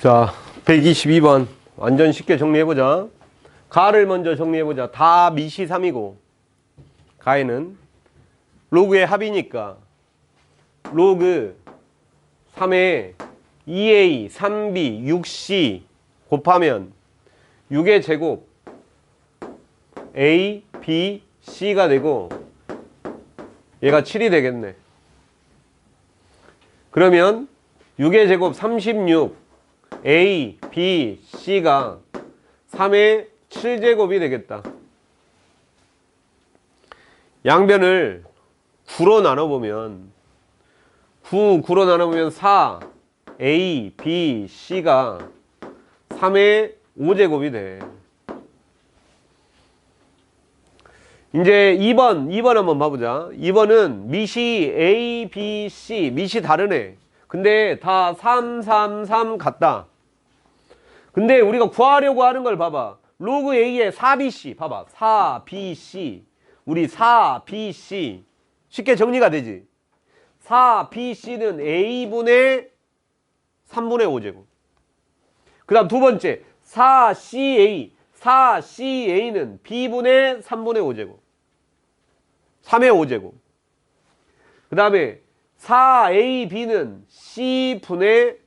자, 122번. 완전 쉽게 정리해보자. 가를 먼저 정리해보자. 다 미시 3이고, 가에는 로그의 합이니까, 로그 3에 2a, 3b, 6c 곱하면 6의 제곱 a, b, c가 되고, 얘가 7이 되겠네. 그러면 6의 제곱 36, A, B, C가 3의 7제곱이 되겠다. 양변을 9로 나눠보면 9, 9로 나눠보면 4, A, B, C가 3의 5제곱이 돼. 이제 2번, 2번 한번 봐보자. 2번은 미시 A, B, C, 미시 다르네. 근데 다 3, 3, 3 같다. 근데 우리가 구하려고 하는 걸 봐봐. 로그 A의 4BC, 봐봐. 4BC. 우리 4BC. 쉽게 정리가 되지. 4BC는 A분의 3분의 5제곱. 그 다음 두 번째, 4CA. 4CA는 B분의 3분의 5제곱. 3의 5제곱. 그 다음에 4AB는 C분의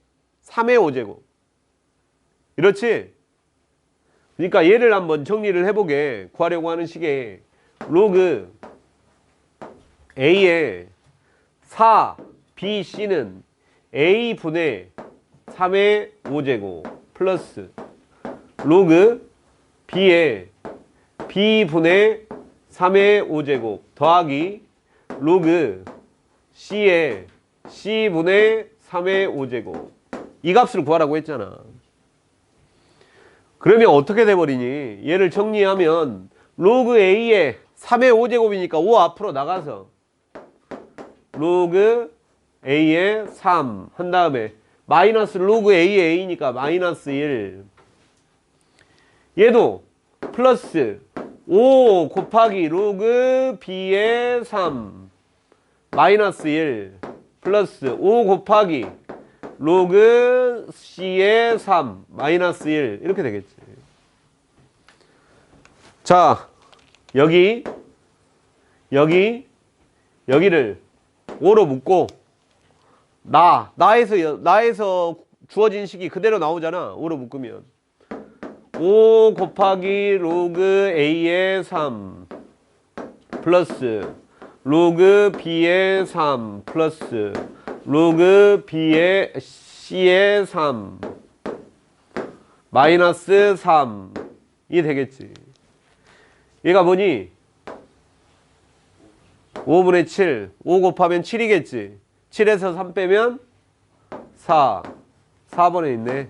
3의 5제곱. 이렇지? 그러니까 얘를 한번 정리를 해보게 구하려고 하는 식의 로그 A의 4BC는 A분의 3의 5제곱 플러스 로그 B의 B분의 3의 5제곱 더하기 로그 C의 C분의 3의 5제곱. 이 값을 구하라고 했잖아. 그러면 어떻게 돼버리니? 얘를 정리하면 로그 A의 3의 5제곱이니까 5 앞으로 나가서 로그 A의 3 한 다음에 마이너스 로그 A의 A니까 마이너스 1 얘도 플러스 5 곱하기 로그 B의 3 마이너스 1 플러스 5 곱하기 로그 C의 3 마이너스 1 이렇게 되겠지. 자 여기 여기 여기를 5로 묶고 나 나에서 여- 나에서 주어진 식이 그대로 나오잖아 5로 묶으면. 5 곱하기 로그 A의 3 플러스 로그 B의 3 플러스 로그 B의 C의 3 마이너스 3이 되겠지. 얘가 뭐니? 5분의 7 5 곱하면 7이겠지. 7에서 3 빼면 4 4번에 있네